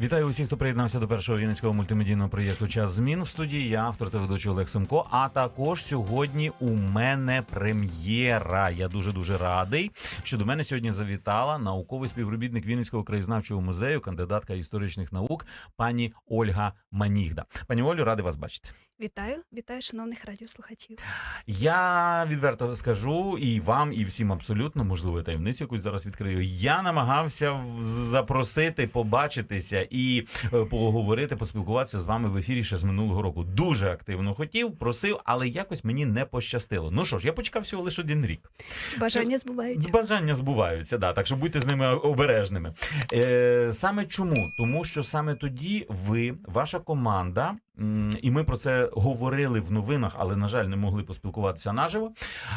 Вітаю усіх, хто приєднався до першого вінницького мультимедійного проєкту Час змін в студії. Я автор та ведучий Олег Семко. А також сьогодні у мене прем'єра. Я дуже дуже радий, що до мене сьогодні завітала науковий співробітник Вінницького краєзнавчого музею, кандидатка історичних наук, пані Ольга Манігда. Пані Олю, радий вас бачити. Вітаю, вітаю, шановних радіослухачів. Я відверто скажу і вам, і всім абсолютно можливо таємницю якусь зараз відкрию. Я намагався запросити, побачитися і е, поговорити, поспілкуватися з вами в ефірі ще з минулого року. Дуже активно хотів, просив, але якось мені не пощастило. Ну що ж, я почекав всього лише один рік. Бажання збуваються. Бажання збуваються, да, так що будьте з ними обережними. Е, саме чому? Тому що саме тоді ви, ваша команда, і ми про це говорили в новинах, але на жаль, не могли поспілкуватися наживо.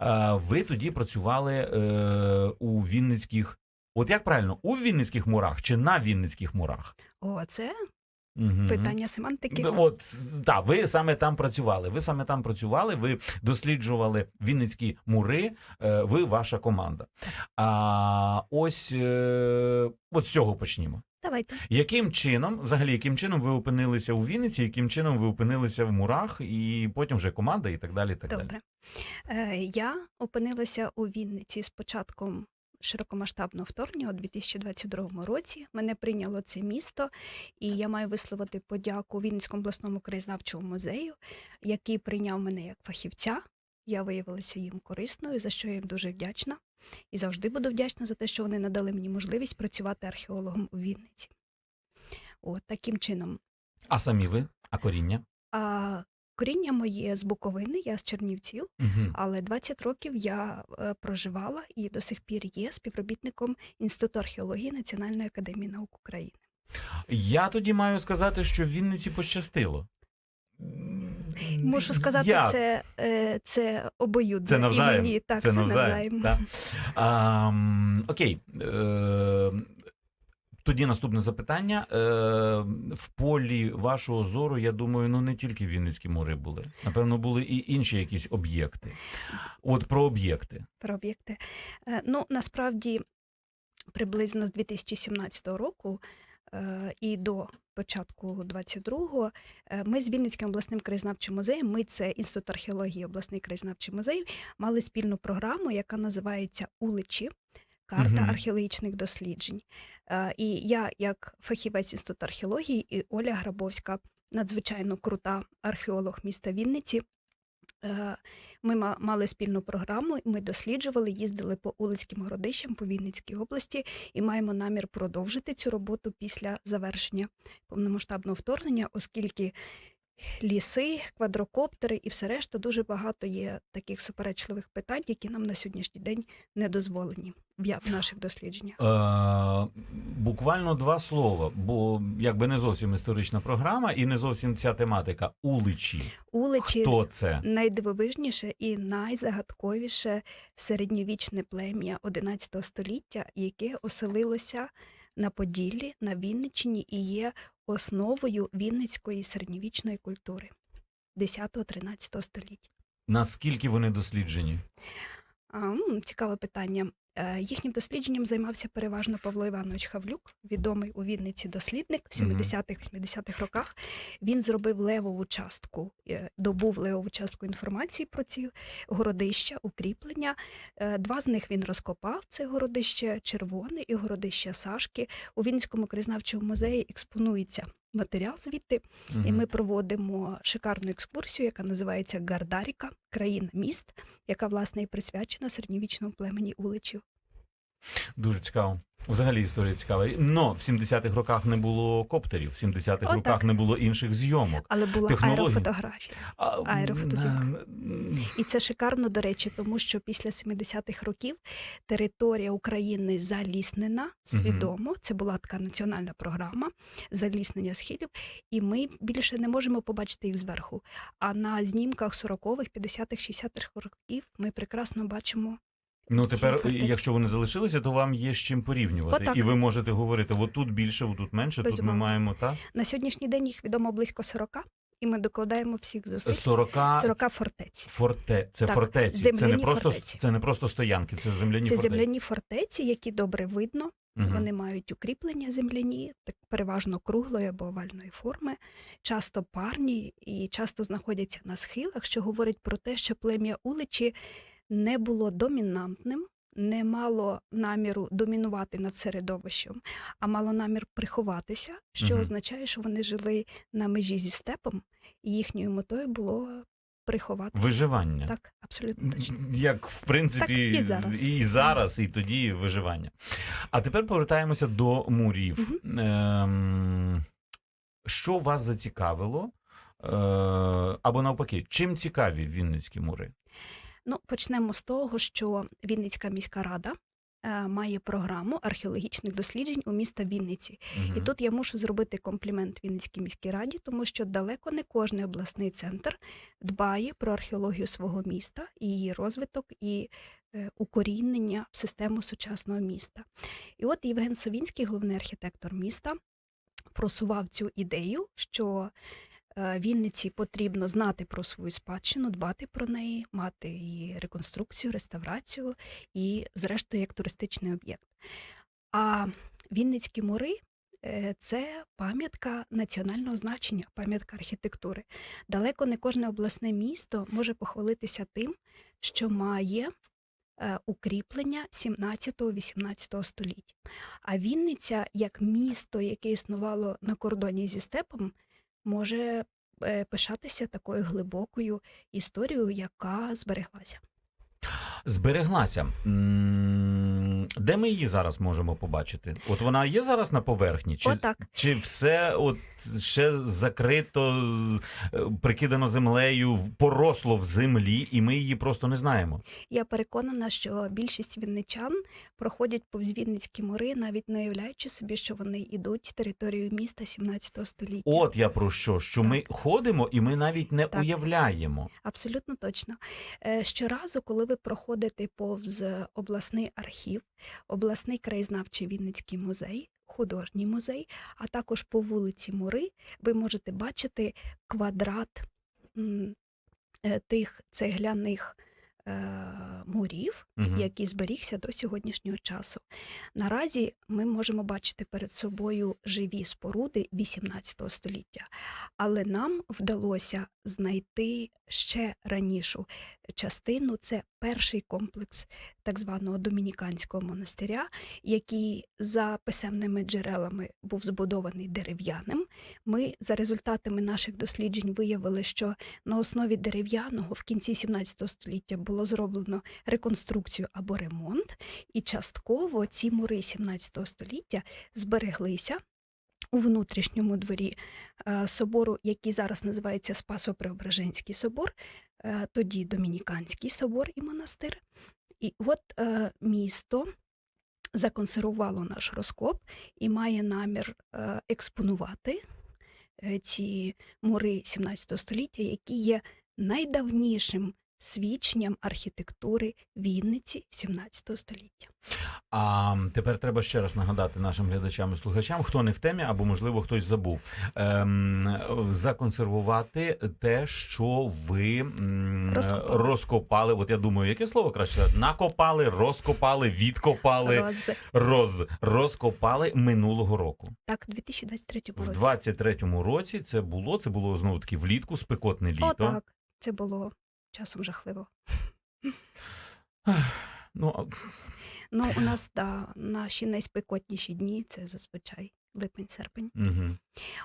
Е, ви тоді працювали е, у Вінницьких. От як правильно, у Вінницьких мурах чи на Вінницьких мурах? О, це Мгм. питання семантики. От так, ви саме там працювали. Ви саме там працювали. Ви досліджували Вінницькі мури. е, Ви ваша команда. А ось е, от з цього почнімо. Давайте. Яким чином, взагалі, яким чином ви опинилися у Вінниці, яким чином ви опинилися в мурах, і потім вже команда, і так далі. І так далі. Добре. Е, я опинилася у Вінниці з початком широкомасштабного вторгнення у 2022 році. Мене прийняло це місто, і я маю висловити подяку Вінницькому обласному краєзнавчому музею, який прийняв мене як фахівця. Я виявилася їм корисною, за що я їм дуже вдячна. І завжди буду вдячна за те, що вони надали мені можливість працювати археологом у Вінниці. От таким чином. А самі ви? А коріння? А коріння моє з Буковини, я з Чернівців, Угу. але 20 років я е, проживала і до сих пір є співробітником Інституту археології Національної академії наук України. Я тоді маю сказати, що в Вінниці пощастило. Можу сказати, Як? це, е, це обоюдно. Це навзаєм. І мені, так, це це, навзаєм. Да. А, окей. Е, тоді наступне запитання. Е, в полі вашого зору, я думаю, ну не тільки Вінницькі мори були. Напевно, були і інші якісь об'єкти. От про об'єкти. Про об'єкти. Е, ну, насправді, приблизно з 2017 року е, і до початку 22-го е, ми з Вінницьким обласним краєзнавчим музеєм, ми це Інститут археології обласний краєзнавчий музей, мали спільну програму, яка називається Уличі. Карта Мгм. археологічних досліджень. Е, І я, як фахівець інституту археології, і Оля Грабовська, надзвичайно крута археолог міста Вінниці. е, Ми мали спільну програму, ми досліджували, їздили по Улицьким городищам по Вінницькій області і маємо намір продовжити цю роботу після завершення повномасштабного вторгнення, оскільки ліси, квадрокоптери і все решта дуже багато є таких суперечливих питань, які нам на сьогоднішній день не дозволені в наших дослідженнях. Е, буквально два слова, бо якби не зовсім історична програма і не зовсім ця тематика. Уличі. Уличі Хто це? найдивовижніше і найзагадковіше середньовічне плем'я XI століття, яке оселилося на Поділлі, на Вінниччині і є основою вінницької середньовічної культури 10-13 століття. Наскільки вони досліджені? А, цікаве питання. Е, Їхнім дослідженням займався переважно Павло Іванович Хавлюк, відомий у Вінниці дослідник в Мгм. 70-80-х роках. Він зробив левову частку, е, добув левову частку інформації про ці городища, укріплення. Е, Два з них він розкопав: це городище Червоне і городище Сашки. У Вінницькому краєзнавчому музеї експонується матеріал звідти. І ми проводимо шикарну екскурсію, яка називається Гардаріка, країна міст, яка власне і присвячена середньовічному племені Уличів. Дуже цікаво. Взагалі історія цікава. Но в 70-х роках не було коптерів, в 70-х О, роках так. не було інших зйомок. Але була Технології. аерофотографія. А, Аерофотозйомка. І це шикарно, до речі, тому що після 70-х років територія України заліснена свідомо. Це була така національна програма заліснення схилів, і ми більше не можемо побачити їх зверху. А на знімках 40-х, 50-х, 60-х років ми прекрасно бачимо Ну тепер, фортеці. якщо вони залишилися, то вам є з чим порівнювати. Отак. І ви можете говорити: отут більше, отут менше, тут ми маємо так. На сьогоднішній день їх відомо близько 40, і ми докладаємо всіх зусиль 40, 40 фортець. форте. Це Так, фортеці. Це не просто фортеці. це не просто стоянки, це земляні Це фортеці. земляні фортеці, які добре видно. Мгм. Вони мають укріплення земляні, так переважно круглої або овальної форми, часто парні і часто знаходяться на схилах, що говорить про те, що плем'я Уличі не було домінантним, не мало наміру домінувати над середовищем, а мало намір приховатися, що Мгм. означає, що вони жили на межі зі степом, і їхньою метою було приховатися. Виживання. Так, абсолютно точно. Як в принципі Так, і зараз. і зараз, і тоді виживання. А тепер повертаємося до мурів. Ем, що вас зацікавило? Е, або навпаки, чим цікаві Вінницькі мури? Ну, почнемо з того, що Вінницька міська рада е, має програму археологічних досліджень у міста Вінниці. І тут я мушу зробити комплімент Вінницькій міській раді, тому що далеко не кожний обласний центр дбає про археологію свого міста її розвиток і е, укорінення в систему сучасного міста. І от Євген Совінський, головний архітектор міста, просував цю ідею, що Вінниці потрібно знати про свою спадщину, дбати про неї, мати її реконструкцію, реставрацію і, зрештою, як туристичний об'єкт. А Вінницькі мури е, це пам'ятка національного значення, пам'ятка архітектури. Далеко не кожне обласне місто може похвалитися тим, що має е, укріплення 17-18 століття. А Вінниця, як місто, яке існувало на кордоні зі степом, може е, пишатися такою глибокою історією, яка збереглася. Збереглася. Де ми її зараз можемо побачити? От вона є зараз на поверхні? Чи, Отак. чи все от ще закрито, е, прикидано землею, поросло в землі, і ми її просто не знаємо? Я переконана, що більшість вінничан проходять повз Вінницькі мори, навіть не уявляючи собі, що вони йдуть територією міста 17 століття. От я про що, що ми ходимо, і ми навіть не Так. уявляємо. Абсолютно точно. Е, Щоразу, коли ви проходите повз обласний архів, обласний краєзнавчий Вінницький музей, художній музей, а також по вулиці Мури, ви можете бачити квадрат е, тих цегляних е, мурів, Мгм. який зберігся до сьогоднішнього часу. Наразі ми можемо бачити перед собою живі споруди 18 століття, але нам вдалося знайти ще ранішу частину. Це перший комплекс так званого домініканського монастиря, який за писемними джерелами був збудований дерев'яним. Ми за результатами наших досліджень виявили, що на основі дерев'яного в кінці 17 століття було зроблено реконструкцію або ремонт, і частково ці мури 17 століття збереглися. У внутрішньому дворі е, собору, який зараз називається Спасо-Преображенський собор, е, тоді Домініканський собор і монастир. І от е, місто законсервувало наш розкоп і має намір експонувати ці мури 17 століття, які є найдавнішим свідченням архітектури Вінниці 17 століття. А тепер треба ще раз нагадати нашим глядачам і слухачам, хто не в темі, або можливо хтось забув ем, законсервувати те, що ви м, Розкопали. розкопали. От я думаю, яке слово краще накопали, розкопали, відкопали, Роз... роз розкопали минулого року. Так, 2023 В році. 23-му році це було. Це було знову таки влітку, спекотне літо. О, так. Це було часом жахливо. Ну Ну, у нас да, наші найспекотніші дні це зазвичай липень-серпень. угу.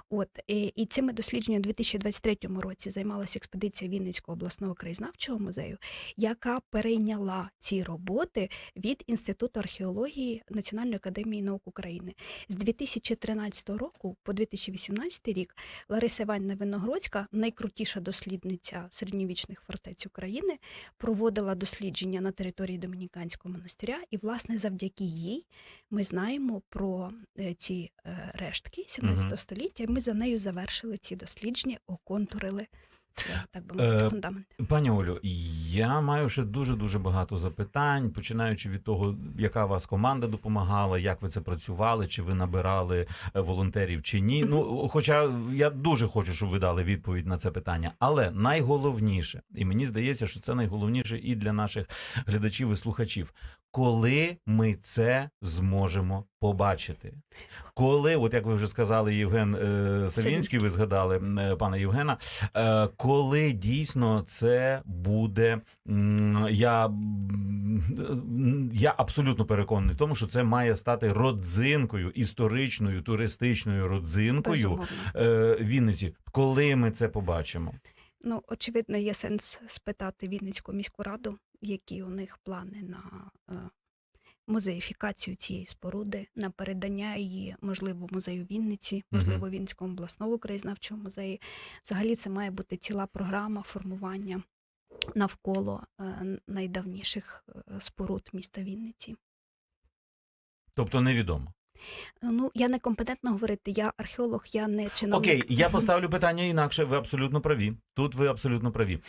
От і, і цими дослідженнями у 2023 році займалася експедиція Вінницького обласного краєзнавчого музею, яка перейняла ці роботи від Інституту археології Національної академії наук України. З 2013 року по 2018 рік Лариса Іванівна Виногродська, найкрутіша дослідниця середньовічних фортець України, проводила дослідження на території Домініканського монастиря, і, власне, завдяки їй ми знаємо про е, ці е, рештки 17 століття. і Ми за нею завершили ці дослідження, оконтурили так би мовити, Е, фундамент. Пані Олю, я маю ще дуже дуже багато запитань, починаючи від того, яка вас команда допомагала, як ви це працювали, чи ви набирали е, волонтерів чи ні. Ну, хоча я дуже хочу, щоб ви дали відповідь на це питання. Але найголовніше, і мені здається, що це найголовніше і для наших глядачів і слухачів, коли ми це зможемо побачити. Коли, от як ви вже сказали, Євген е, Савінський, ви згадали е, пана Євгена, е, коли дійсно це буде, я, я абсолютно переконаний в тому, що це має стати родзинкою, історичною, туристичною родзинкою е, Вінниці. Коли ми це побачимо? Ну, очевидно, є сенс спитати Вінницьку міську раду, які у них плани на е, музеїфікацію цієї споруди, на передання її, можливо, музею Вінниці, можливо, Вінницькому обласному краєзнавчому музеї. Взагалі, це має бути ціла програма формування навколо е, найдавніших е, споруд міста Вінниці. Тобто невідомо. Ну, я не компетентна говорити, я археолог, я не чиновник. Окей, я поставлю питання інакше. Ви абсолютно праві. Тут ви абсолютно праві.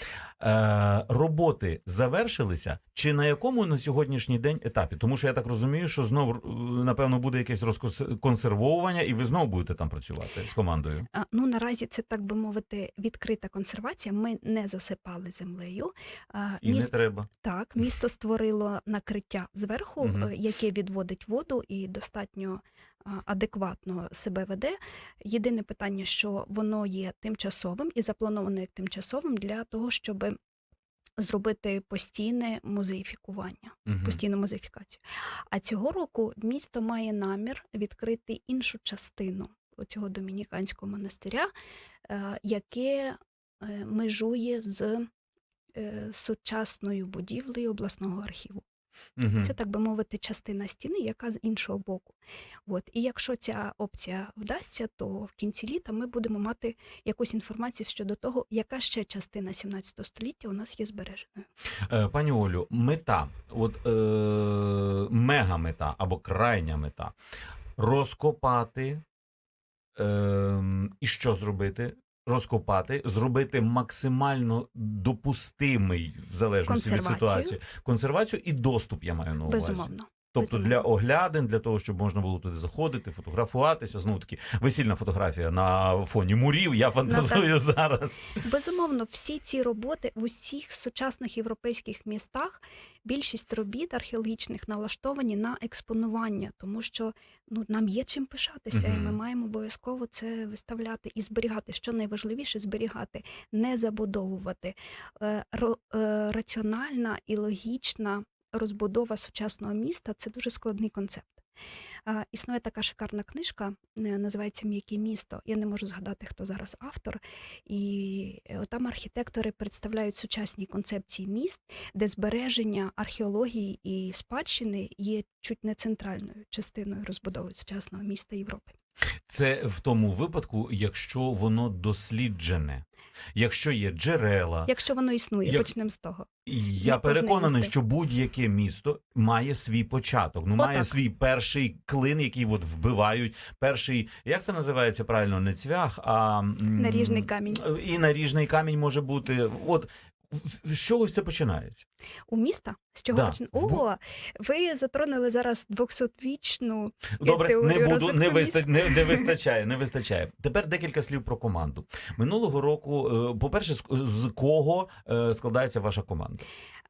Е, роботи завершилися, чи на якому на сьогоднішній день етапі? Тому що я так розумію, що знову е, напевно буде якесь розконсервовування, і ви знову будете там працювати з командою. Ну, наразі це, так би мовити, відкрита консервація. Ми не засипали землею. І міс- не треба. Так, місто створило накриття зверху, е, яке відводить воду і достатньо адекватно себе веде. Єдине питання, що воно є тимчасовим і заплановано як тимчасовим для того, щоб зробити постійне музеїфікування Мгм. постійну музифікацію. А цього року місто має намір відкрити іншу частину цього домініканського монастиря, е, яке е, межує з е, сучасною будівлею обласного архіву. Мгм. Це, так би мовити, частина стіни, яка з іншого боку. От. І якщо ця опція вдасться, то в кінці літа ми будемо мати якусь інформацію щодо того, яка ще частина 17 століття у нас є збереженою. Е, Пані Олю, мета, от е, мега мета або крайня мета розкопати е, і що зробити? Розкопати, зробити максимально допустимий в залежності від Консервацію. ситуації консервацію і доступ, я маю на увазі. Безумовно. Тобто для оглядин, для того, щоб можна було туди заходити, фотографуватися. Знову таки, весільна фотографія на фоні мурів. Я фантазую зараз. Безумовно, всі ці роботи в усіх сучасних європейських містах більшість робіт археологічних налаштовані на експонування, тому що ну нам є чим пишатися, і ми маємо обов'язково це виставляти і зберігати. Що найважливіше зберігати, не забудовувати. Е, е, раціональна і логічна розбудова сучасного міста це дуже складний концепт. Існує така шикарна книжка, е, називається М'яке місто. Я не можу згадати, хто зараз автор. І е, там архітектори представляють сучасні концепції міст, де збереження археології і спадщини є чуть не центральною частиною розбудови сучасного міста Європи. Це в тому випадку, якщо воно досліджене, якщо є джерела. Якщо воно існує, Як- почнемо з того. Я Не переконаний, місто. що будь-яке місто має свій початок. Ну, має Отак. свій перший клин, який от вбивають. Перший, як це називається правильно, не цвях, а Наріжний камінь. І наріжний камінь може бути. От з чого це починається. У міста з чого Да, починається? Ого, ви затронули зараз 200-вічну Добре, не буду, не, виста, не, не вистачає, не вистачає. Тепер декілька слів про команду. Минулого року, е, по-перше, з, з кого е, складається ваша команда?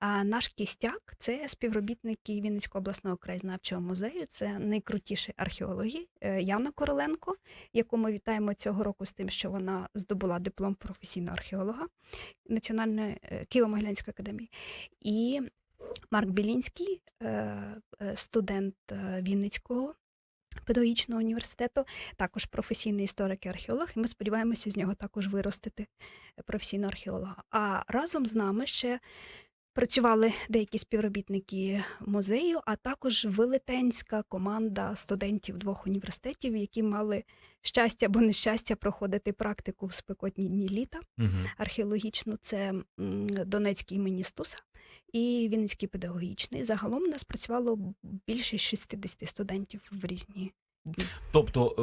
А наш кістяк це співробітники Вінницького обласного краєзнавчого музею. Це найкрутіші археологи е, Яна Короленко, яку ми вітаємо цього року з тим, що вона здобула диплом професійного археолога Національної е, Києво-Могилянської академії. І Марк Білінський, е, студент Вінницького. Педагогічного університету, також професійний історик і археолог, і ми сподіваємося з нього також виростити професійного археолога. А разом з нами ще Працювали деякі співробітники музею, а також велетенська команда студентів двох університетів, які мали щастя або нещастя проходити практику в спекотні дні літа Угу. археологічну. Це Донецький імені Стуса і Вінницький педагогічний. Загалом у нас працювало більше 60 студентів в різні Тобто,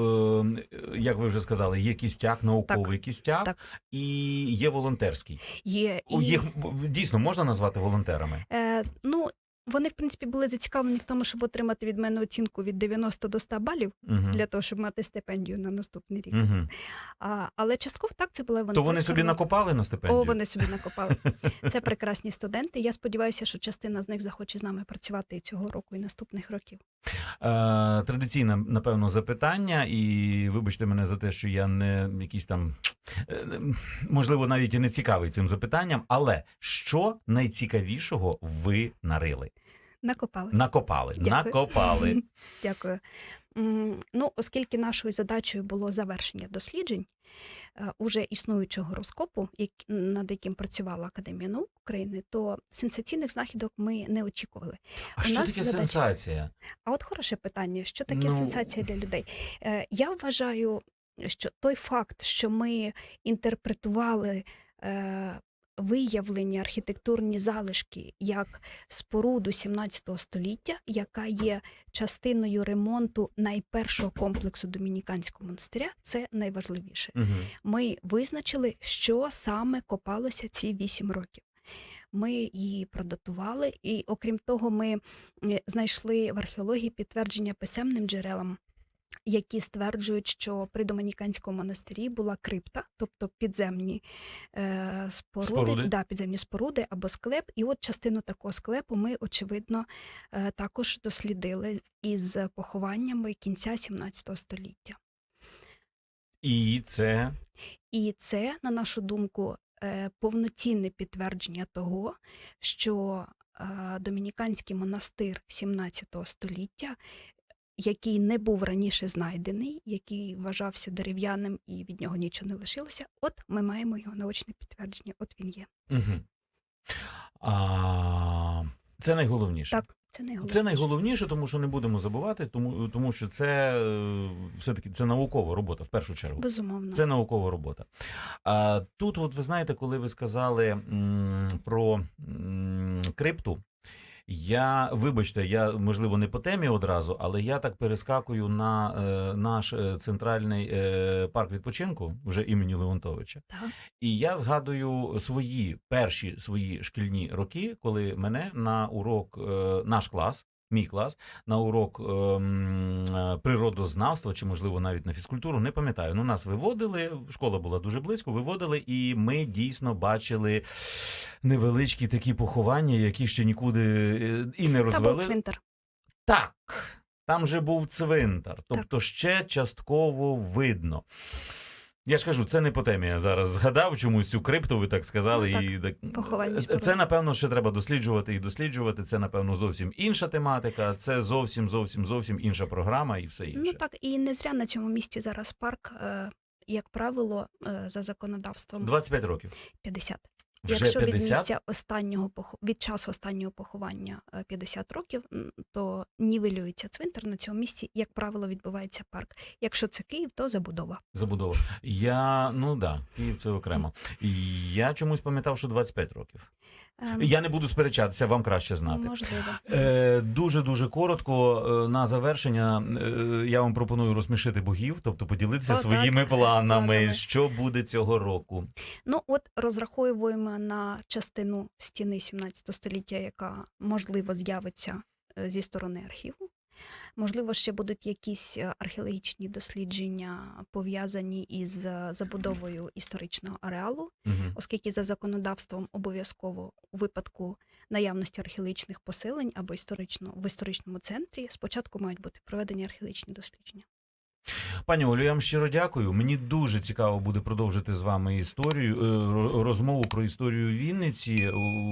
е, як ви вже сказали, є кістяк, науковий кістяк так. і є волонтерський. Є і, Їх дійсно можна назвати волонтерами. е, ну, вони, в принципі, були зацікавлені в тому, щоб отримати від мене оцінку від 90 до 100 балів Угу. для того, щоб мати стипендію на наступний рік. Угу. А, але частково так це була То вони собі накопали на стипендію? О, вони собі накопали. Це прекрасні студенти. Я сподіваюся, що частина з них захоче з нами працювати і цього року, і наступних років. Е, традиційне, напевно, запитання, і вибачте мене за те, що я не якийсь там, е, можливо, навіть і не цікавий цим запитанням, але що найцікавішого ви нарили? Накопали. Накопали. Дякую. Накопали. Дякую. Ну, оскільки нашою задачею було завершення досліджень е, уже існуючого розкопу, над яким працювала Академія наук України, то сенсаційних знахідок ми не очікували. А У що нас таке задача- сенсація? А от хороше питання: що таке Ну- сенсація для людей? Е, Я вважаю, що той факт, що ми інтерпретували е, виявлені архітектурні залишки як споруду 17 століття, яка є частиною ремонту найпершого комплексу домініканського монастиря, це найважливіше. Угу. Ми визначили, що саме копалося ці вісім років. Ми її продатували, і окрім того, ми е, знайшли в археології підтвердження писемним джерелам, які стверджують, що при Домініканському монастирі була крипта, тобто підземні е, споруди, Споруди. Да, підземні споруди або склеп. І от частину такого склепу ми, очевидно, е, також дослідили із похованнями кінця 17 століття. І це І це, на нашу думку, е, повноцінне підтвердження того, що е, домініканський монастир 17 століття, який не був раніше знайдений, який вважався дерев'яним і від нього нічого не лишилося, от ми маємо його наочне підтвердження. От він є. Угу. А, це найголовніше. Так, це найголовніше. Це найголовніше, тому що не будемо забувати, тому, тому що це е, все-таки це наукова робота в першу чергу. Безумовно. Це наукова робота. А тут, от ви знаєте, коли ви сказали м, про м, крипту, я, вибачте, я можливо не по темі одразу, але я так перескакую на е, наш е, центральний е, парк відпочинку вже імені Леонтовича. Так. І я згадую свої перші свої шкільні роки, коли мене на урок, е, наш клас, мій клас, на урок ем, е, природознавства, чи можливо навіть на фізкультуру, не пам'ятаю. Ну, нас виводили, школа була дуже близько, виводили, і ми дійсно бачили невеличкі такі поховання, які ще нікуди е, і не Та був цвинтар. Так, там же був цвинтар, тобто ще частково видно. Я ж кажу, це не по темі. Я зараз згадав чомусь цю крипту, ви так сказали. Ну, і так, поховальні це, напевно, ще треба досліджувати і досліджувати. Це, напевно, зовсім інша тематика, це зовсім, зовсім, зовсім інша програма і все інше. Ну так, і не зря на цьому місці зараз парк, е, як правило, е, за законодавством 25 років. 50. Вже Якщо 50? від місця останнього від часу останнього поховання е, 50 років, м, то нівелюється цвинтар на цьому місці, як правило, відбувається парк. Якщо це Київ, то забудова. Забудова. Я, ну да, Київ це окремо. Я чомусь пам'ятав, що 25 років. Ем, Я не буду сперечатися, вам краще знати. Можливо. Е, дуже дуже коротко е, на завершення. е, Я вам пропоную розсмішити богів, тобто поділитися О, так. своїми планами, Планами. що буде цього року. Ну от розраховуємо на частину стіни 17 століття, яка можливо з'явиться е, зі сторони архіву. Можливо, ще будуть якісь е, археологічні дослідження пов'язані із е, забудовою історичного ареалу, Угу. оскільки за законодавством обов'язково у випадку наявності археологічних поселень або історично в історичному центрі спочатку мають бути проведені археологічні дослідження. Пані Олю, я вам щиро дякую. Мені дуже цікаво буде продовжити з вами історію е, розмову про історію Вінниці.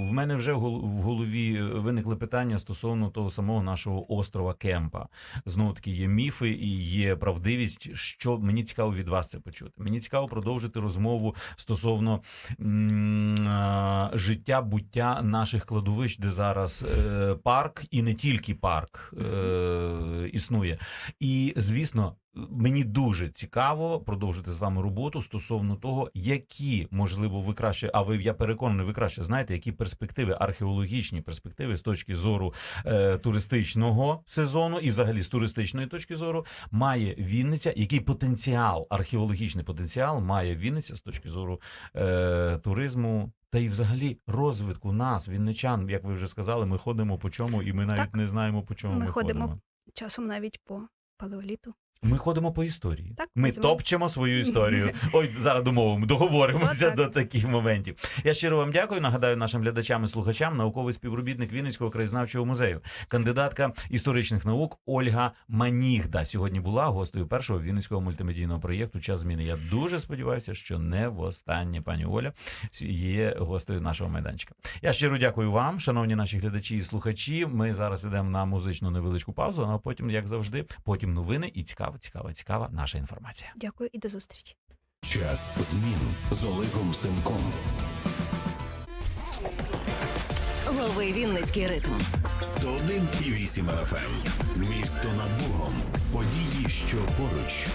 В мене вже в гол- в голові виникли питання стосовно того самого нашого острова Кемпа. Знову таки є міфи і є правдивість. Що мені цікаво від вас це почути. Мені цікаво продовжити розмову стосовно життя буття наших кладовищ, де зараз е, парк, і не тільки парк е, існує. І звісно, Мені дуже цікаво продовжити з вами роботу стосовно того, які можливо ви краще, а ви я переконаний, ви краще знаєте, які перспективи, археологічні перспективи з точки зору е, туристичного сезону і, взагалі, з туристичної точки зору, має Вінниця, який потенціал, археологічний потенціал має Вінниця з точки зору е, туризму. Та й взагалі розвитку нас, вінничан, як ви вже сказали, ми ходимо по чому, і ми навіть Так. не знаємо по чому ми, Ми ходимо ходимо. Часом навіть по палеоліту. Ми ходимо по історії. Так, Ми візьмемо. топчемо свою історію. Ой, зараз домовимо, договоримося до таких моментів. Я щиро вам дякую. Нагадаю нашим глядачам і слухачам, науковий співробітник Вінницького краєзнавчого музею, кандидатка історичних наук Ольга Манігда. Сьогодні була гостею першого вінницького мультимедійного проєкту Час зміни. Я дуже сподіваюся, що не востаннє пані Оля є гостею нашого майданчика. Я щиро дякую вам, шановні наші глядачі і слухачі. Ми зараз ідемо на музичну невеличку паузу, а потім, як завжди, потім новини і цікава, цікава, цікава наша інформація. Дякую і до зустрічі. Час змін з Олегом Семком. Лови Вінницький ритм. 101,8 FM. Місто над Богом. Події, що поруч.